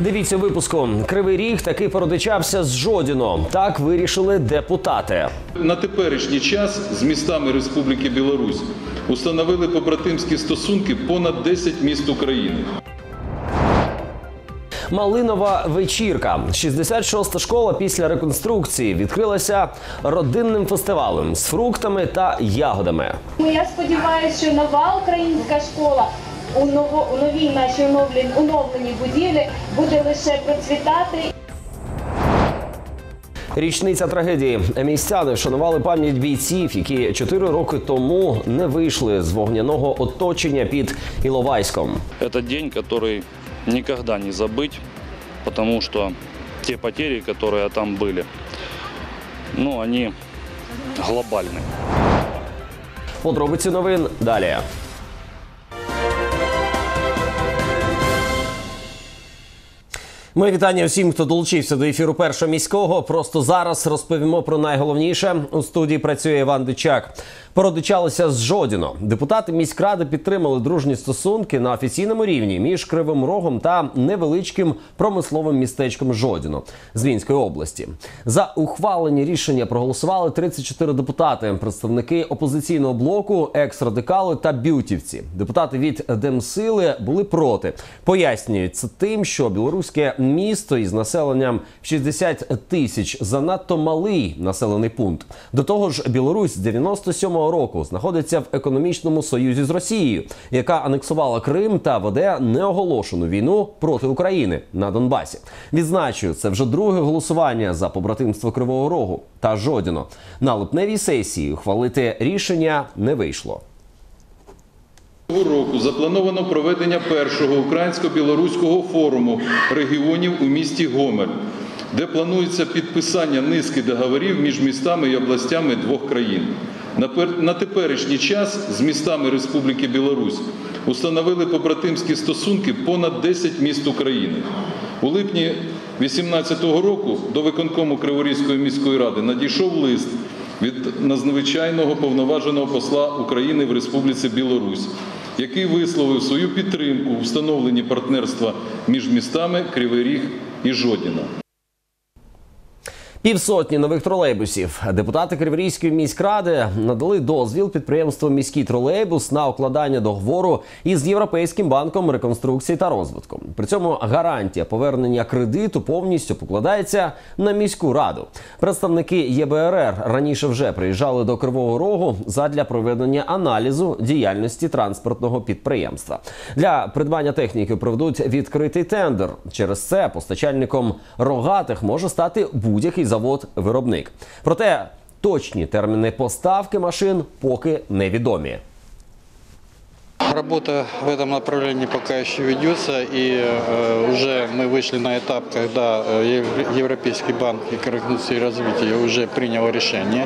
Дивіться випуску. Кривий ріг таки породичався з Жодіно. Так вирішили депутати. На теперішній час з містами Республіки Білорусь установили побратимські стосунки понад 10 міст України. Малинова вечірка. 66-та школа після реконструкції відкрилася родинним фестивалем з фруктами та ягодами. Ну, Я сподіваюся, що нова українська школа у ново у новій нашій оновленій оновленій будівлі буде лише процвітати Річниця трагедії. Містяни вшанували пам'ять бійців, які чотири роки тому не вийшли з вогняного оточення під Іловайськом. Это день, который никогда не забыть, потому что те потери, которые там были, ну, они глобальны. Подробиці новин далі. Ми вітання всім, хто долучився до ефіру першого міського. Просто зараз розповімо про найголовніше. У студії працює Іван Дичак. Породичалися з Жодіно. Депутати міськради підтримали дружні стосунки на офіційному рівні між Кривим Рогом та невеличким промисловим містечком Жодіно з Вінської області. За ухвалені рішення проголосували 34 депутати, представники опозиційного блоку, екс-радикали та бютівці. Депутати від Демсили були проти. Пояснюють це тим, що білоруське місто із населенням в 60 тисяч занадто малий населений пункт. До того ж, Білорусь з 97-го року знаходиться в економічному союзі з Росією, яка анексувала Крим та веде неоголошену війну проти України на Донбасі. Відзначую, це вже друге голосування за побратимство Кривого Рогу та Жодіно. На липневій сесії ухвалити рішення не вийшло. Цього року заплановано проведення першого українсько-білоруського форуму регіонів у місті Гомель, де планується підписання низки договорів між містами і областями двох країн. На теперішній час з містами Республіки Білорусь установили побратимські стосунки понад 10 міст України. У липні 2018 року до виконкому Криворізької міської ради надійшов лист від надзвичайного повноваженого посла України в Республіці Білорусь, який висловив свою підтримку у встановленні партнерства між містами Кривий Ріг і Жодіна. Півсотні нових тролейбусів. Депутати Криворізької міськради надали дозвіл підприємству міський тролейбус на укладання договору із Європейським банком реконструкції та розвитку. При цьому гарантія повернення кредиту повністю покладається на міську раду. Представники ЄБРР раніше вже приїжджали до Кривого Рогу задля проведення аналізу діяльності транспортного підприємства. Для придбання техніки проведуть відкритий тендер. Через це постачальником рогатих може стати будь-який завод-виробник. Проте точні терміни поставки машин поки невідомі. Работа в этом направлении пока еще ведется, и э, уже мы вышли на этап, когда э, Ев- Европейский банк реконструкции и развития уже принял решение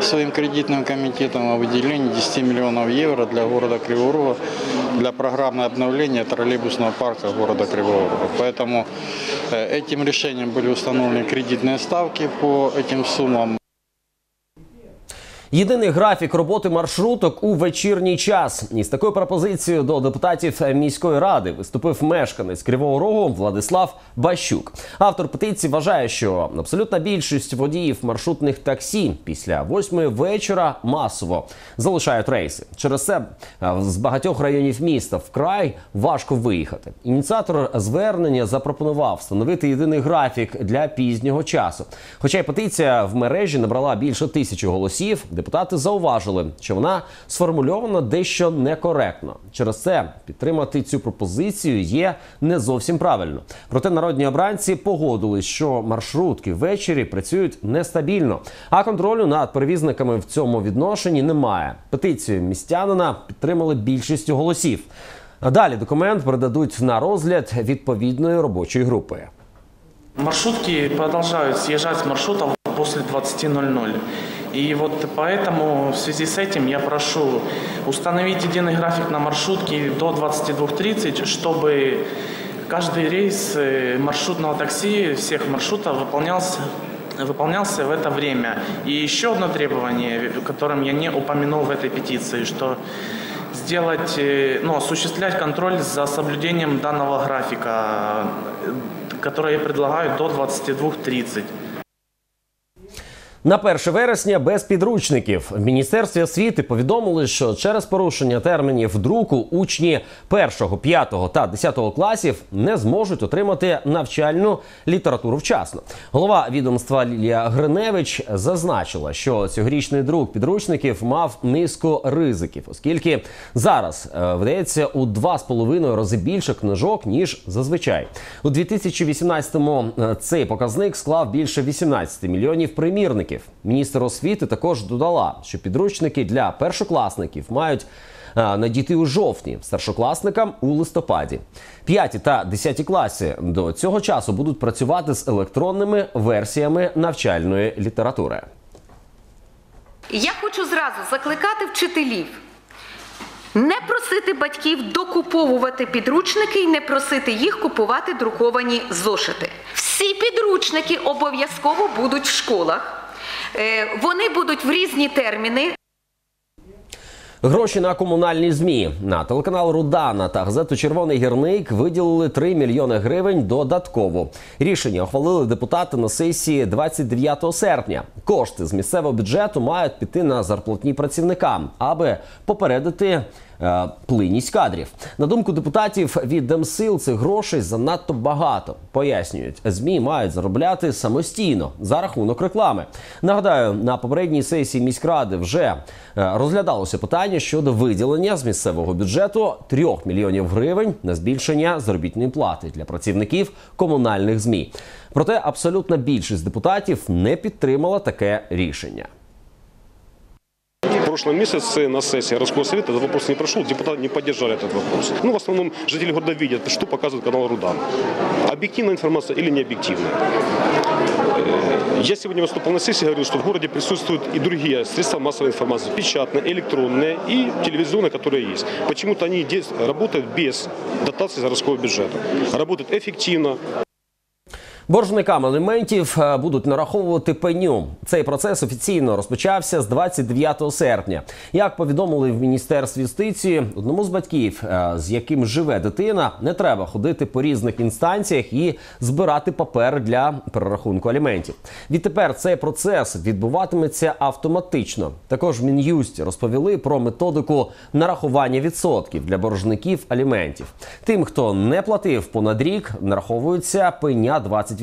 своим кредитным комитетом о выделении 10 миллионов евро для города Кривого Рога для программного обновления троллейбусного парка города Кривого Рога. Поэтому э, этим решением были установлены кредитные ставки по этим суммам. Єдиний графік роботи маршруток у вечірній час. Із такою пропозицією до депутатів міської ради виступив мешканець Кривого Рогу Владислав Бащук. Автор петиції вважає, що абсолютна більшість водіїв маршрутних таксі після восьмої вечора масово залишають рейси. Через це е, з багатьох районів міста вкрай важко виїхати. Ініціатор звернення запропонував встановити єдиний графік для пізнього часу. Хоча й петиція в мережі набрала більше тисячі голосів, депутати зауважили, що вона сформульована дещо некоректно. Через це підтримати цю пропозицію є не зовсім правильно. Проте народні обранці погодились, що маршрутки ввечері працюють нестабільно, а контролю над перевізниками в цьому відношенні немає. Петицію містянина підтримали більшістю голосів. Далі документ передадуть на розгляд відповідної робочої групи. Маршрутки продолжают съезжать с маршрутов после 20.00. И вот поэтому в связи с этим я прошу установить единый график на маршрутке до 22.30, чтобы каждый рейс э, маршрутного такси всех маршрутов выполнялся выполнялся в это время. И еще одно требование, которым я не упомянул в этой петиции, что сделать, э, ну, осуществлять контроль за соблюдением данного графика. которые предлагают до 22.30. На 1 вересня без підручників в міністерстві освіти повідомили, що через порушення термінів друку учні 1, 5 та 10 класів не зможуть отримати навчальну літературу вчасно. Голова відомства Лілія Гриневич зазначила, що цьогорічний друк підручників мав низку ризиків, оскільки зараз е, видається у 2,5 рази більше книжок ніж зазвичай. У 2018-му е, цей показник склав більше 18 мільйонів примірників. Міністр освіти також додала, що підручники для першокласників мають е, надійти у жовтні, старшокласникам у листопаді. П'яті та десяті класи до цього часу будуть працювати з електронними версіями навчальної літератури. Я хочу зразу закликати вчителів. Не просити батьків докуповувати підручники і не просити їх купувати друковані зошити. Всі підручники обов'язково будуть в школах. Е, Вони будуть в різні терміни. Гроші на комунальні змі на телеканал Рудана та газету Червоний гірник виділили 3 мільйони гривень додатково. Рішення ухвалили депутати на сесії 29 серпня. Кошти з місцевого бюджету мають піти на зарплатні працівникам, аби попередити. Е, кадрів на думку депутатів від Демсил цих грошей занадто багато. Пояснюють, змі мають заробляти самостійно за рахунок реклами. Нагадаю, на попередній сесії міськради вже е, розглядалося питання щодо виділення з місцевого бюджету 3 мільйонів гривень на збільшення заробітної плати для працівників комунальних змі. Проте абсолютна більшість депутатів не підтримала таке рішення В прошлом месяце на сессии городского совета этот вопрос не прошел, депутаты не поддержали этот вопрос. Ну, в основном жители города видят, что показывает канал Рудан. Объективная информация или не объективная. Э, Я сегодня выступал на сессии, говорил, что в городе присутствуют и другие средства массовой информации, печатные, электронные и телевизионные, которые есть. Почему-то они дес- работают без дотации из городского бюджета. Работают эффективно, Боржникам аліментів е, будуть нараховувати пеню. Цей процес офіційно розпочався з 29 серпня. Як повідомили в міністерстві юстиції, одному з батьків, е, з яким живе дитина, не треба ходити по різних інстанціях і збирати папер для перерахунку аліментів. Відтепер цей процес відбуватиметься автоматично. Також в розповіли про методику нарахування відсотків для боржників аліментів. Тим, хто не платив понад рік, нараховується пеня 20%.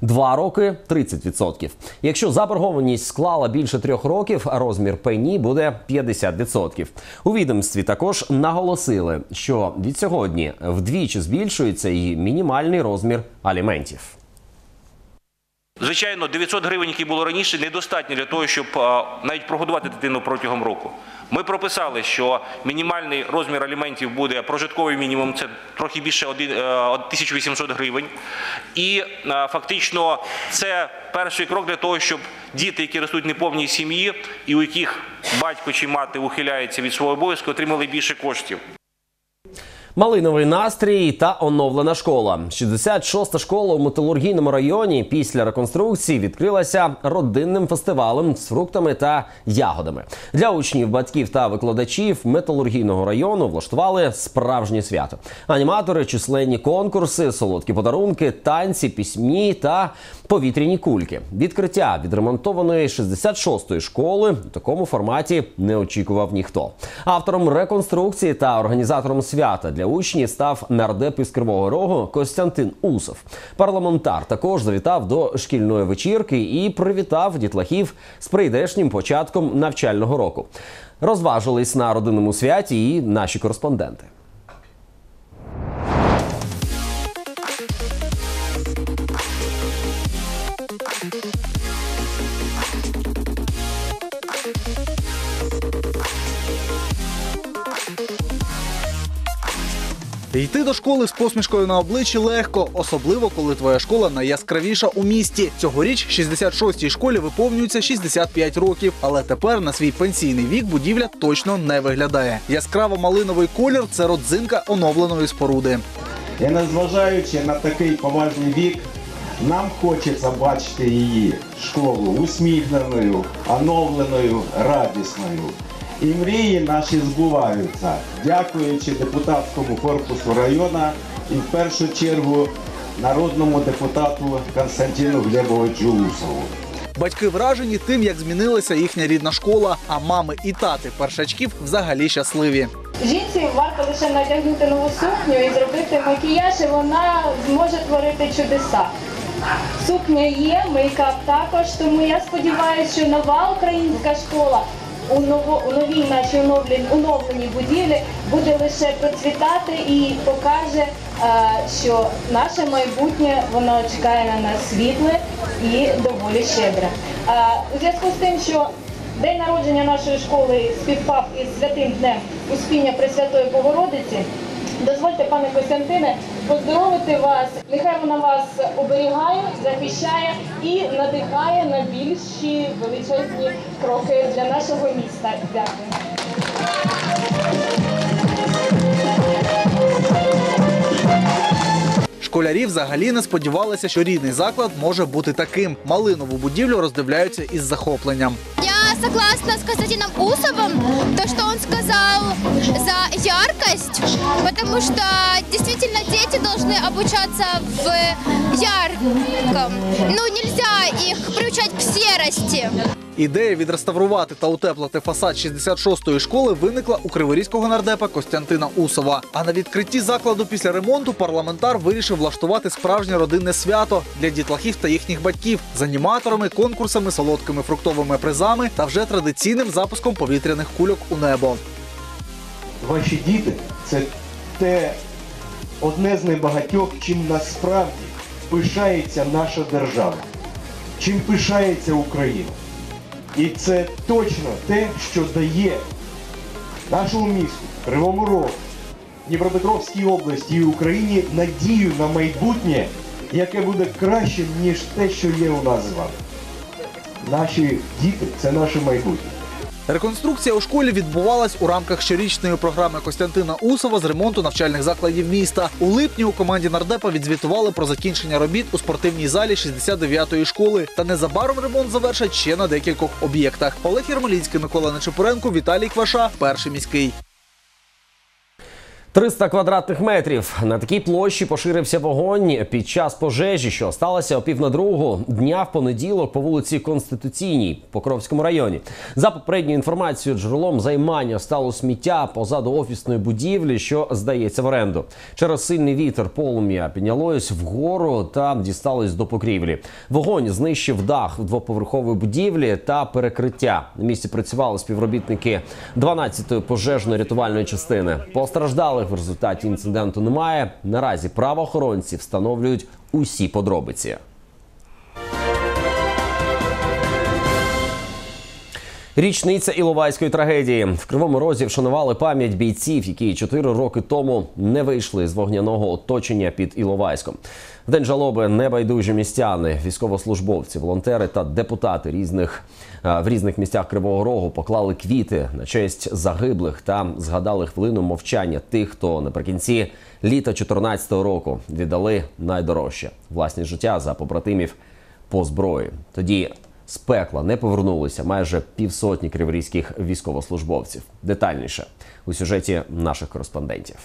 Два роки 30%. Якщо заборгованість склала більше трьох років, розмір пені буде 50%. У відомстві також наголосили, що від сьогодні вдвічі збільшується і мінімальний розмір аліментів. Звичайно, 900 гривень, які було раніше, недостатньо для того, щоб навіть прогодувати дитину протягом року. Ми прописали, що мінімальний розмір аліментів буде прожитковий мінімум, це трохи більше один- е, 1800 гривень. І фактично це перший крок для того, щоб діти, які ростуть в неповній сім'ї, і у яких батько чи мати ухиляється від свого обов'язку, отримали більше коштів. Малиновий настрій та оновлена школа. 66-та школа у металургійному районі після реконструкції відкрилася родинним фестивалем з фруктами та ягодами. Для учнів, батьків та викладачів металургійного району влаштували справжнє свято. Аніматори, численні конкурси, солодкі подарунки, танці, пісні та повітряні кульки. Відкриття відремонтованої 66-ї школи у такому форматі не очікував ніхто. Автором реконструкції та організатором свята для учнів став нардеп із Кривого Рогу Костянтин Усов. Парламентар також завітав до шкільної вечірки і привітав дітлахів з прийдешнім початком навчального року. Розважились на родинному святі і наші кореспонденти. Йти до школи з посмішкою на обличчі легко, особливо коли твоя школа найяскравіша у місті. Цьогоріч 66-й школі виповнюється 65 років, але тепер на свій пенсійний вік будівля точно не виглядає. Яскраво малиновий колір це родзинка оновленої споруди. І незважаючи на такий поважний вік, нам хочеться бачити її школу усміхненою, оновленою, радісною. І мрії наші збуваються, дякуючи депутатському корпусу району і в першу чергу народному депутату Константину Глебовичу Усову. Батьки вражені тим, як змінилася їхня рідна школа, а мами і тати першачків взагалі щасливі. Жінці варто лише надягнути нову сукню і зробити макіяж, і вона зможе творити чудеса. Сукня є, мейкап також, тому я сподіваюся, що нова українська школа у, новій нашій оновлен- оновленій будівлі буде лише процвітати і покаже, е, що наше майбутнє воно чекає на нас світле і доволі щедре. Е, у зв'язку з тим, що День народження нашої школи співпав із святим днем Успіння Пресвятої Богородиці. Дозвольте, пане Костянтине, поздоровити вас. Нехай вона вас оберігає, захищає і надихає на більші величезні кроки для нашого міста. Дякую. Школярі взагалі не сподівалися, що рідний заклад може бути таким. Малинову будівлю роздивляються із захопленням. Я согласна с Константином Усовым, то, что он сказал за яркость, потому что действительно дети должны обучаться в ярком. Ну, нельзя их приучать к серости. Ідея відреставрувати та утеплити фасад 66-ї школи виникла у криворізького нардепа Костянтина Усова. А на відкритті закладу після ремонту парламентар вирішив влаштувати справжнє родинне свято для дітлахів та їхніх батьків з аніматорами, конкурсами, солодкими фруктовими призами та вже традиційним запуском повітряних кульок у небо. Ваші діти це те одне з небагатьох, чим насправді пишається наша держава, чим пишається Україна. І це точно те, що дає нашому місту, Кривому Рогу, Дніпропетровській області і Україні надію на майбутнє, яке буде кращим, ніж те, що є у нас з вами. Наші діти це наше майбутнє. Реконструкція у школі відбувалась у рамках щорічної програми Костянтина Усова з ремонту навчальних закладів міста. У липні у команді нардепа відзвітували про закінчення робіт у спортивній залі 69-ї школи. Та незабаром ремонт завершать ще на декількох об'єктах. Олег Єрмолінський, Микола Нечепуренко, Віталій Кваша, перший міський. 300 квадратних метрів. На такій площі поширився вогонь під час пожежі, що сталася о пів на другу дня в понеділок по вулиці Конституційній Покровському районі. За попередньою інформацією, джерелом займання стало сміття позаду офісної будівлі, що здається в оренду. Через сильний вітер полум'я піднялось вгору та дісталось до покрівлі. Вогонь знищив дах двоповерхової будівлі та перекриття. На місці працювали співробітники 12-ї пожежно-рятувальної частини. Постраждалих в результаті інциденту немає. Наразі правоохоронці встановлюють усі подробиці. Річниця Іловайської трагедії в кривому розі вшанували пам'ять бійців, які чотири роки тому не вийшли з вогняного оточення під Іловайськом. В день жалоби небайдужі містяни, військовослужбовці, волонтери та депутати різних е, в різних місцях Кривого Рогу поклали квіти на честь загиблих та згадали хвилину мовчання тих, хто наприкінці літа 2014 року віддали найдорожче власні життя за побратимів по зброї. Тоді з пекла не повернулися майже півсотні криворізьких військовослужбовців. Детальніше у сюжеті наших кореспондентів.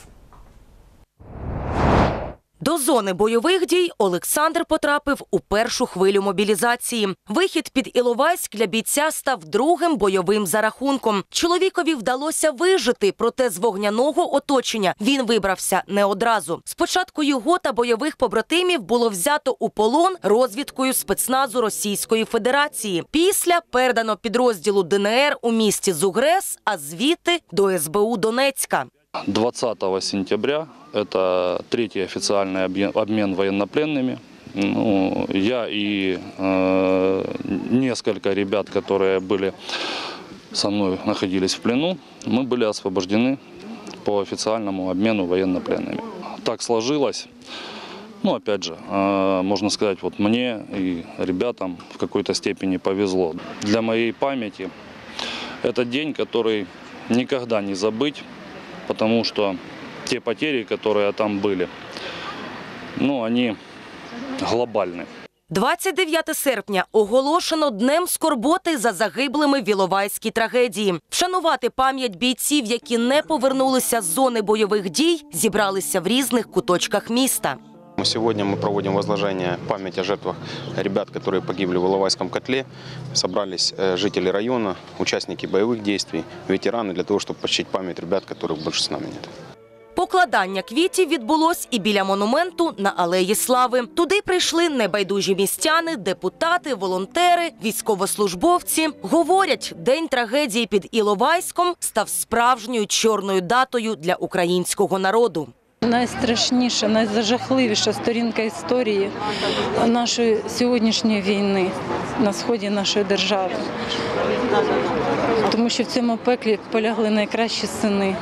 До зони бойових дій Олександр потрапив у першу хвилю мобілізації. Вихід під Іловайськ для бійця став другим бойовим зарахунком. Чоловікові вдалося вижити, проте з вогняного оточення він вибрався не одразу. Спочатку його та бойових побратимів було взято у полон розвідкою спецназу Російської Федерації. Після передано підрозділу ДНР у місті Зугрес, а звідти до СБУ Донецька. 20 сентября это третий официальный обмен военнопленными. Ну, я и э, несколько ребят, которые были со мной находились в плену, мы были освобождены по официальному обмену военнопленными. Так сложилось. Ну, опять же, э, можно сказать, вот мне и ребятам в какой-то степени повезло. Для моей памяти это день, который никогда не забыть, потому что те потери, которые там были, ну, они глобальны. 29 серпня оголошено днем скорботи за загиблими в Іловайській трагедії. Вшанувати пам'ять бійців, які не повернулися з зони бойових дій, зібралися в різних куточках міста. Сегодня мы проводим возложение памяти о жертвах ребят, которые погибли в Иловайском котле. Собрались э, жители района, участники боевых действий, ветераны для того, чтобы почтить память ребят, которых больше с нами нет. Покладання квітів відбулось і біля монументу на Алеї Слави. Туди прийшли небайдужі містяни, депутати, волонтери, військовослужбовці. Говорять, день трагедії під Іловайськом став справжньою чорною датою для українського народу. Найстрашніша, найзажахливіша сторінка історії нашої сьогоднішньої війни на сході нашої держави. Тому що в цьому пеклі полягли найкращі сини,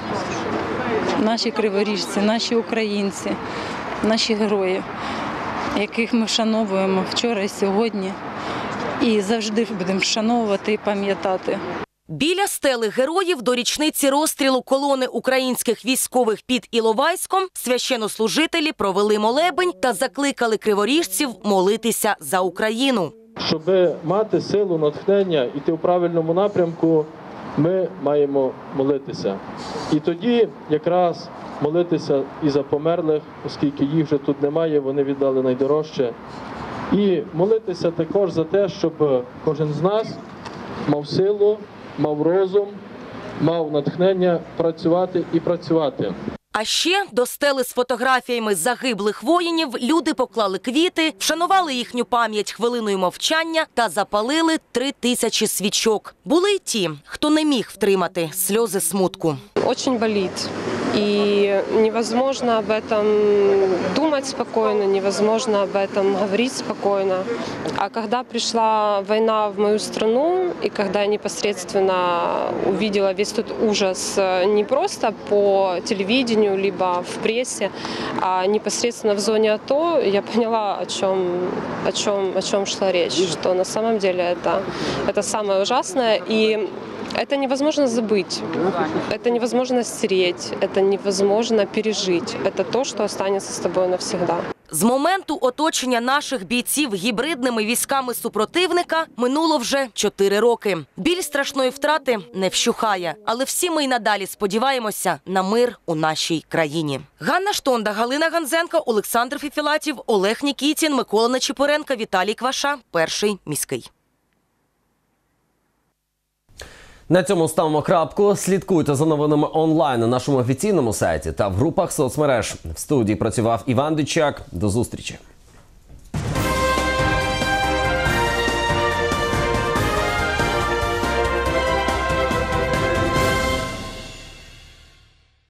наші криворіжці, наші українці, наші герої, яких ми вшановуємо вчора і сьогодні, і завжди будемо вшановувати і пам'ятати. Біля стели героїв до річниці розстрілу колони українських військових під Іловайськом священнослужителі провели молебень та закликали криворіжців молитися за Україну. Щоб мати силу натхнення йти в правильному напрямку, ми маємо молитися. І тоді якраз молитися і за померлих, оскільки їх вже тут немає, вони віддали найдорожче. І молитися також за те, щоб кожен з нас мав силу, мав розум, мав натхнення працювати і працювати. А ще до стели з фотографіями загиблих воїнів люди поклали квіти, вшанували їхню пам'ять хвилиною мовчання та запалили три тисячі свічок. Були й ті, хто не міг втримати сльози смутку. Очень болит. И невозможно об этом думать спокойно, невозможно об этом говорить спокойно. А когда пришла война в мою страну, и когда я непосредственно увидела весь тот ужас э, не просто по телевидению, либо в прессе, а непосредственно в зоне АТО, я поняла, о чем, о чем, о чем шла речь, что на самом деле это, это самое ужасное. И это невозможно забыть, это невозможно стереть, это невозможно пережить. Это то, что останется с тобой навсегда. З моменту оточення наших бійців гібридними військами супротивника минуло вже чотири роки. Біль страшної втрати не вщухає, але всі ми й надалі сподіваємося на мир у нашій країні. Ганна Штонда, Галина Ганзенко, Олександр Фіфілатів, Олег Нікітін, Микола Нечипоренко, Віталій Кваша. Перший міський. На цьому ставимо крапку. Слідкуйте за новинами онлайн на нашому офіційному сайті та в групах соцмереж. В студії працював Іван Дичак. До зустрічі.